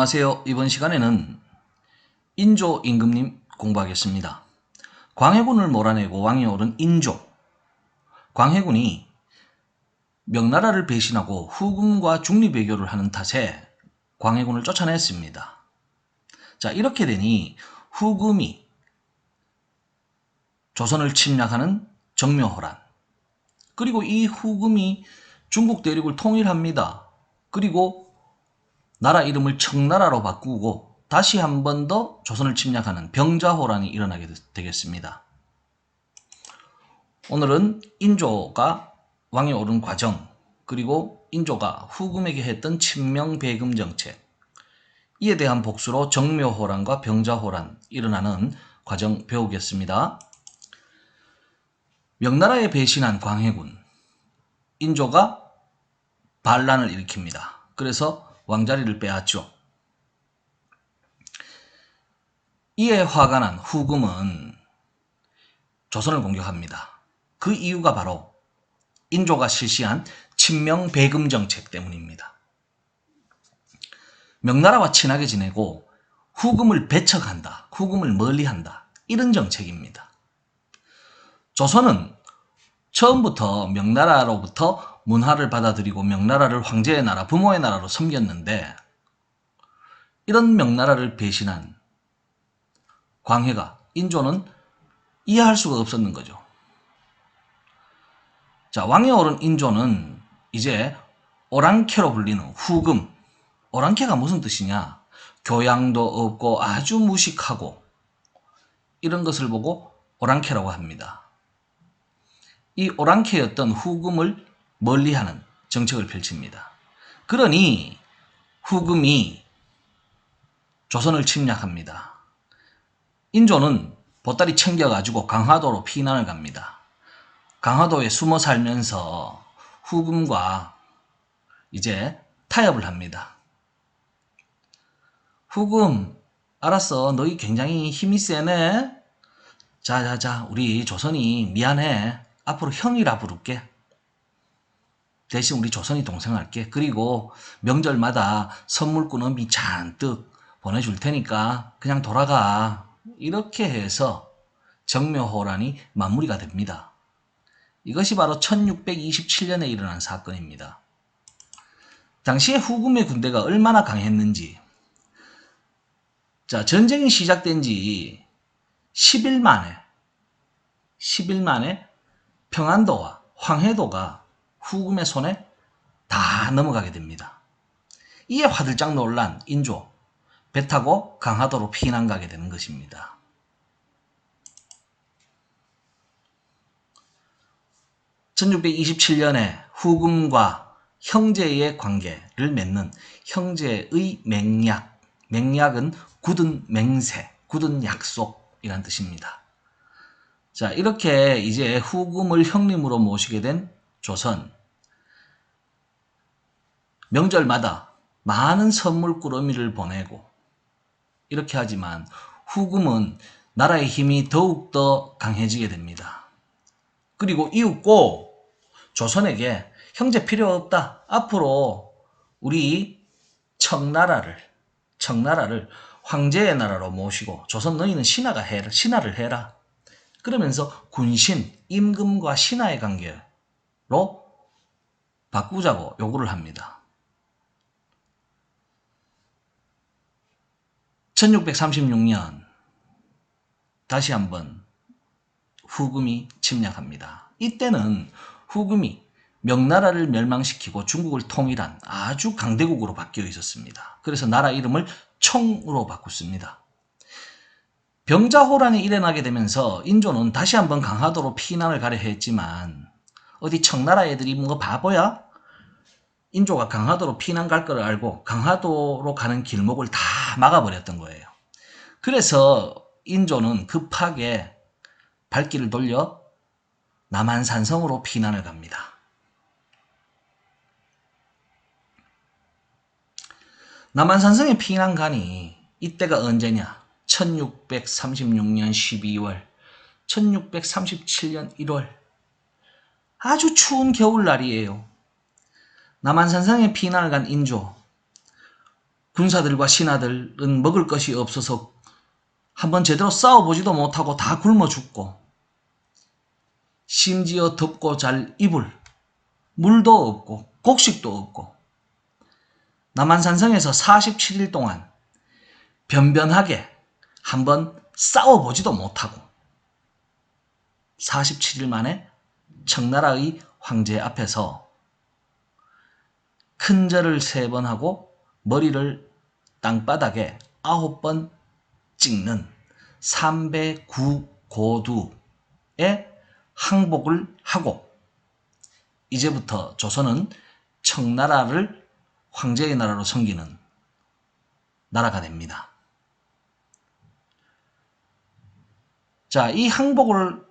안녕하세요. 이번 시간에는 인조 임금님 공부하겠습니다. 광해군을 몰아내고 왕위 오른 인조. 광해군이 명나라를 배신하고 후금과 중립외교를 하는 탓에 광해군을 쫓아냈습니다. 자, 이렇게 되니 후금이 조선을 침략하는 정묘호란. 그리고 이 후금이 중국 대륙을 통일합니다. 그리고 나라 이름을 청나라로 바꾸고 다시 한 번 더 조선을 침략하는 병자호란이 일어나게 되겠습니다. 오늘은 인조가 왕에 오른 과정 그리고 인조가 후금에게 했던 친명배금 정책 이에 대한 복수로 정묘호란과 병자호란 일어나는 과정 배우겠습니다. 명나라에 배신한 광해군 인조가 반란을 일으킵니다. 그래서 왕자리를 빼앗죠. 이에 화가 난 후금은 조선을 공격합니다. 그 이유가 바로 인조가 실시한 친명 배금 정책 때문입니다. 명나라와 친하게 지내고 후금을 배척한다. 후금을 멀리한다. 이런 정책입니다. 조선은 처음부터 명나라로부터 문화를 받아들이고 명나라를 황제의 나라, 부모의 나라로 섬겼는데 이런 명나라를 배신한 광해가 인조는 이해할 수가 없었는 거죠. 자, 왕에 오른 인조는 이제 오랑캐로 불리는 후금. 오랑캐가 무슨 뜻이냐? 교양도 없고 아주 무식하고 이런 것을 보고 오랑캐라고 합니다. 이 오랑캐였던 후금을 멀리하는 정책을 펼칩니다. 그러니 후금이 조선을 침략합니다. 인조는 보따리 챙겨가지고 강화도로 피난을 갑니다. 강화도에 숨어 살면서 후금과 이제 타협을 합니다. 후금, 알았어. 너희 굉장히 힘이 세네. 자자자, 우리 조선이 미안해. 앞으로 형이라 부를게. 대신 우리 조선이 동생할게. 그리고 명절마다 선물꾼음이 잔뜩 보내줄 테니까 그냥 돌아가. 이렇게 해서 정묘호란이 마무리가 됩니다. 이것이 바로 1627년에 일어난 사건입니다. 당시에 후금의 군대가 얼마나 강했는지 자 전쟁이 시작된 지 10일 만에 10일 만에 평안도와 황해도가 후금의 손에 다 넘어가게 됩니다. 이에 화들짝 놀란 인조 배 타고 강화도로 피난 가게 되는 것입니다. (1627년에) 후금과 형제의 관계를 맺는 형제의 맹약 맹약은 굳은 맹세 굳은 약속이란 뜻입니다. 자, 이렇게 이제 후금을 형님으로 모시게 된 조선. 명절마다 많은 선물 꾸러미를 보내고 이렇게 하지만 후금은 나라의 힘이 더욱더 강해지게 됩니다. 그리고 이웃고 조선에게 형제 필요 없다. 앞으로 우리 청나라를 청나라를 황제의 나라로 모시고 조선 너희는 신하가 해라, 신하를 해라. 그러면서 군신, 임금과 신하의 관계 로 바꾸자고 요구를 합니다. 1636년 다시 한번 후금이 침략합니다. 이때는 후금이 명나라를 멸망시키고 중국을 통일한 아주 강대국으로 바뀌어 있었습니다. 그래서 나라 이름을 총으로 바꿨습니다. 병자호란이 일어나게 되면서 인조는 다시 한번 강화도로 피난을 가려 했지만 어디 청나라 애들이 뭔가 바보야? 인조가 강화도로 피난 갈 걸 알고 강화도로 가는 길목을 다 막아버렸던 거예요. 그래서 인조는 급하게 발길을 돌려 남한산성으로 피난을 갑니다. 남한산성에 피난 가니 이때가 언제냐? 1636년 12월, 1637년 1월. 아주 추운 겨울날이에요. 남한산성에 피난을 간 인조. 군사들과 신하들은 먹을 것이 없어서 한번 제대로 싸워보지도 못하고 다 굶어 죽고 심지어 덮고 잘 이불 물도 없고 곡식도 없고 남한산성에서 47일 동안 변변하게 한번 싸워보지도 못하고 47일 만에 청나라의 황제 앞에서 큰 절을 세 번 하고 머리를 땅바닥에 아홉 번 찍는 309고두의 항복을 하고 이제부터 조선은 청나라를 황제의 나라로 섬기는 나라가 됩니다. 자, 이 항복을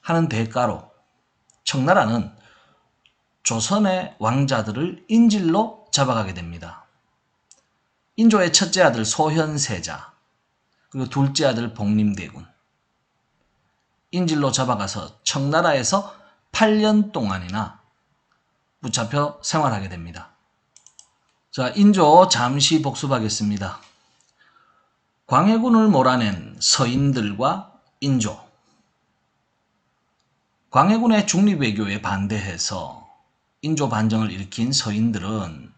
하는 대가로 청나라는 조선의 왕자들을 인질로 잡아가게 됩니다. 인조의 첫째 아들 소현세자, 그리고 둘째 아들 복림대군. 인질로 잡아가서 청나라에서 8년 동안이나 붙잡혀 생활하게 됩니다. 자, 인조 잠시 복습하겠습니다. 광해군을 몰아낸 서인들과 인조. 광해군의 중립외교에 반대해서 인조 반정을 일으킨 서인들은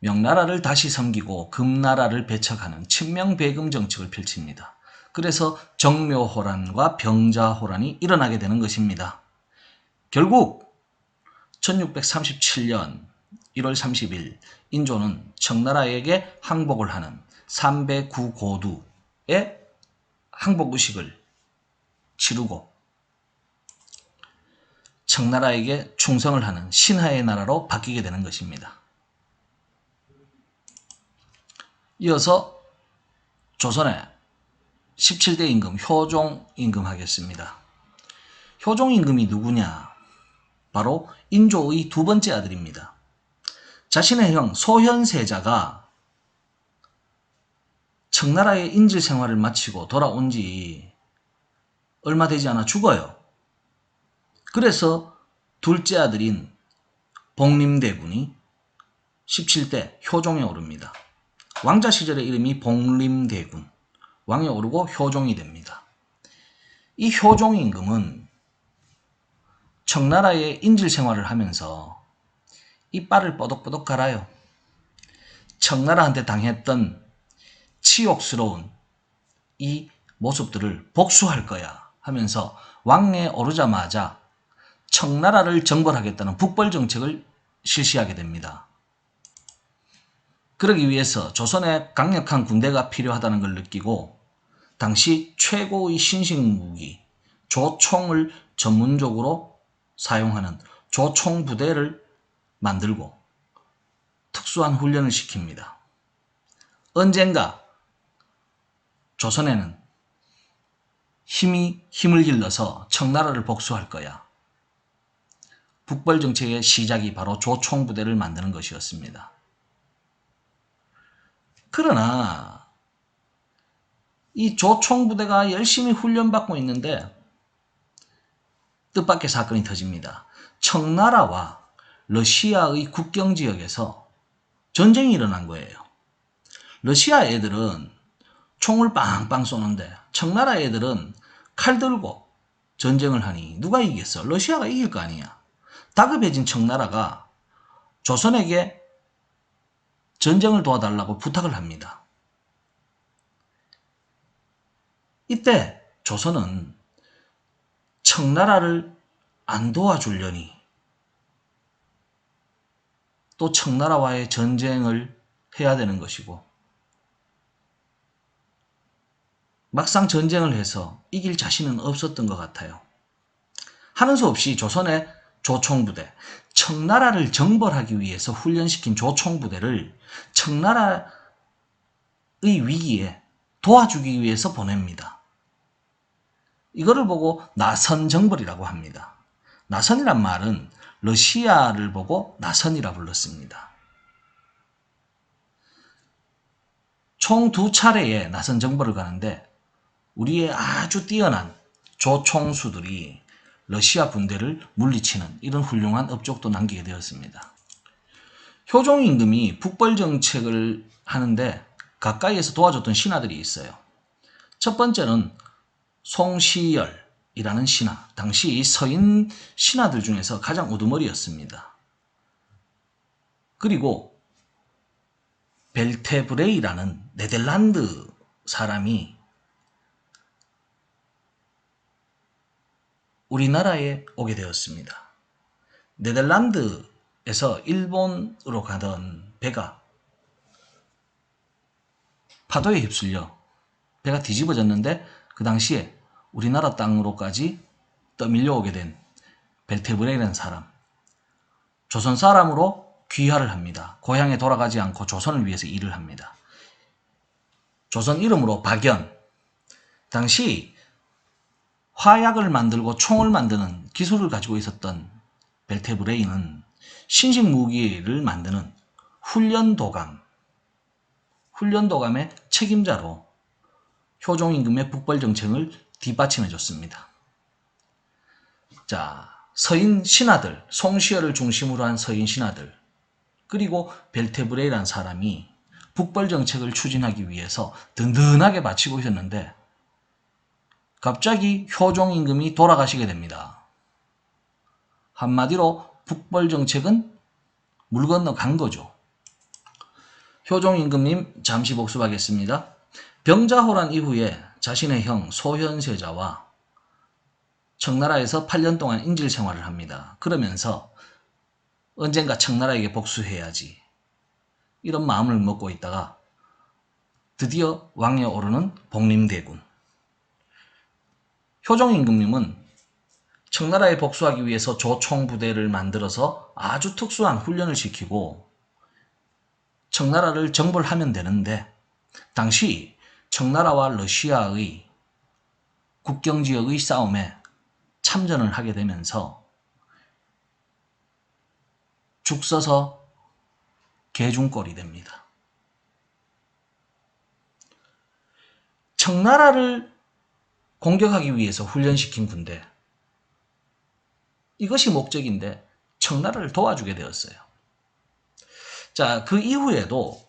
명나라를 다시 섬기고 금나라를 배척하는 친명배금 정책을 펼칩니다. 그래서 정묘호란과 병자호란이 일어나게 되는 것입니다. 결국 1637년 1월 30일 인조는 청나라에게 항복을 하는 309고두의 항복의식을 치르고 청나라에게 충성을 하는 신하의 나라로 바뀌게 되는 것입니다. 이어서 조선의 17대 임금 효종 임금 하겠습니다. 효종 임금이 누구냐? 바로 인조의 두 번째 아들입니다. 자신의 형 소현세자가 청나라의 인질 생활을 마치고 돌아온 지 얼마 되지 않아 죽어요. 그래서 둘째 아들인 복림대군이 17대 효종에 오릅니다. 왕자 시절의 이름이 복림대군, 왕에 오르고 효종이 됩니다. 이 효종 임금은 청나라의 인질 생활을 하면서 이빨을 뻐덕뻐덕 갈아요. 청나라한테 당했던 치욕스러운 이 모습들을 복수할 거야 하면서 왕에 오르자마자 청나라를 정벌하겠다는 북벌 정책을 실시하게 됩니다. 그러기 위해서 조선에 강력한 군대가 필요하다는 걸 느끼고 당시 최고의 신식 무기 조총을 전문적으로 사용하는 조총 부대를 만들고 특수한 훈련을 시킵니다. 언젠가 조선에는 힘이 힘을 길러서 청나라를 복수할 거야. 북벌 정책의 시작이 바로 조총 부대를 만드는 것이었습니다. 그러나 이 조총 부대가 열심히 훈련받고 있는데 뜻밖의 사건이 터집니다. 청나라와 러시아의 국경 지역에서 전쟁이 일어난 거예요. 러시아 애들은 총을 빵빵 쏘는데 청나라 애들은 칼 들고 전쟁을 하니 누가 이기겠어? 러시아가 이길 거 아니야. 다급해진 청나라가 조선에게 전쟁을 도와달라고 부탁을 합니다. 이때 조선은 청나라를 안 도와주려니 또 청나라와의 전쟁을 해야 되는 것이고 막상 전쟁을 해서 이길 자신은 없었던 것 같아요. 하는 수 없이 조선의 조총부대, 청나라를 정벌하기 위해서 훈련시킨 조총부대를 청나라의 위기에 도와주기 위해서 보냅니다. 이거를 보고 나선 정벌이라고 합니다. 나선이란 말은 러시아를 보고 나선이라 불렀습니다. 총 두 차례의 나선 정벌을 가는데 우리의 아주 뛰어난 조총수들이 러시아 군대를 물리치는 이런 훌륭한 업적도 남기게 되었습니다. 효종 임금이 북벌 정책을 하는데 가까이에서 도와줬던 신하들이 있어요. 첫 번째는 송시열이라는 신하, 당시 서인 신하들 중에서 가장 우두머리였습니다. 그리고 벨테브레이라는 네덜란드 사람이 우리나라에 오게 되었습니다. 네덜란드에서 일본으로 가던 배가 파도에 휩쓸려 배가 뒤집어졌는데 그 당시에 우리나라 땅으로까지 떠밀려 오게 된 벨테브레이라는 사람. 조선 사람으로 귀화를 합니다. 고향에 돌아가지 않고 조선을 위해서 일을 합니다. 조선 이름으로 박연. 당시 화약을 만들고 총을 만드는 기술을 가지고 있었던 벨테브레이는 신식 무기를 만드는 훈련도감, 훈련도감의 책임자로 효종 임금의 북벌 정책을 뒷받침해 줬습니다. 자, 서인 신하들, 송시열을 중심으로 한 서인 신하들, 그리고 벨테브레이라는 사람이 북벌 정책을 추진하기 위해서 든든하게 바치고 있었는데 갑자기 효종 임금이 돌아가시게 됩니다. 한마디로 북벌 정책은 물 건너 간 거죠. 효종 임금님 잠시 복습하겠습니다. 병자호란 이후에 자신의 형 소현세자와 청나라에서 8년 동안 인질 생활을 합니다. 그러면서 언젠가 청나라에게 복수해야지. 이런 마음을 먹고 있다가 드디어 왕에 오르는 복림대군. 효종 임금님은 청나라에 복수하기 위해서 조총 부대를 만들어서 아주 특수한 훈련을 시키고 청나라를 정벌하면 되는데 당시 청나라와 러시아의 국경지역의 싸움에 참전을 하게 되면서 죽 서서 개중꼴이 됩니다. 청나라를 공격하기 위해서 훈련시킨 군대. 이것이 목적인데 청나라를 도와주게 되었어요. 자, 그 이후에도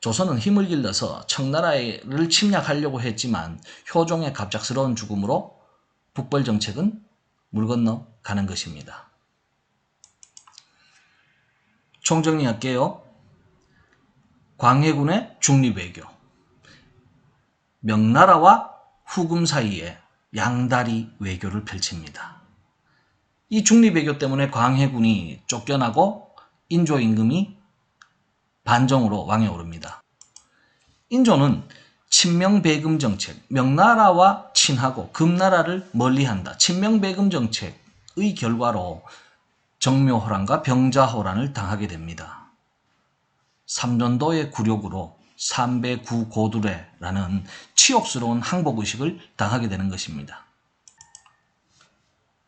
조선은 힘을 길러서 청나라를 침략하려고 했지만 효종의 갑작스러운 죽음으로 북벌 정책은 물 건너 가는 것입니다. 총정리할게요. 광해군의 중립외교 명나라와 후금 사이에 양다리 외교를 펼칩니다. 이 중립외교 때문에 광해군이 쫓겨나고 인조 임금이 반정으로 왕에 오릅니다. 인조는 친명배금 정책, 명나라와 친하고 금나라를 멀리한다. 친명배금 정책의 결과로 정묘호란과 병자호란을 당하게 됩니다. 삼전도의 굴욕으로 삼배구 고두레라는 치욕스러운 항복의식을 당하게 되는 것입니다.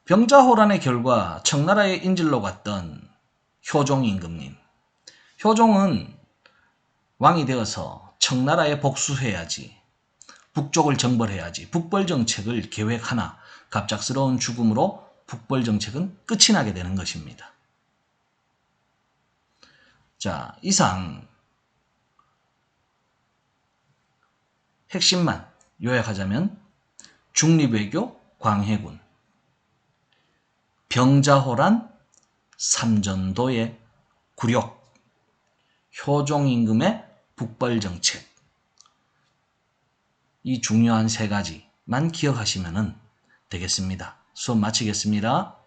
병자호란의 결과 청나라의 인질로 갔던 효종 임금님. 효종은 왕이 되어서 청나라에 복수해야지. 북쪽을 정벌해야지. 북벌 정책을 계획하나 갑작스러운 죽음으로 북벌 정책은 끝이 나게 되는 것입니다. 자, 이상 핵심만 요약하자면 중립외교 광해군, 병자호란 삼전도의 굴욕, 효종임금의 북벌정책 이 중요한 세 가지만 기억하시면 되겠습니다. 수업 마치겠습니다.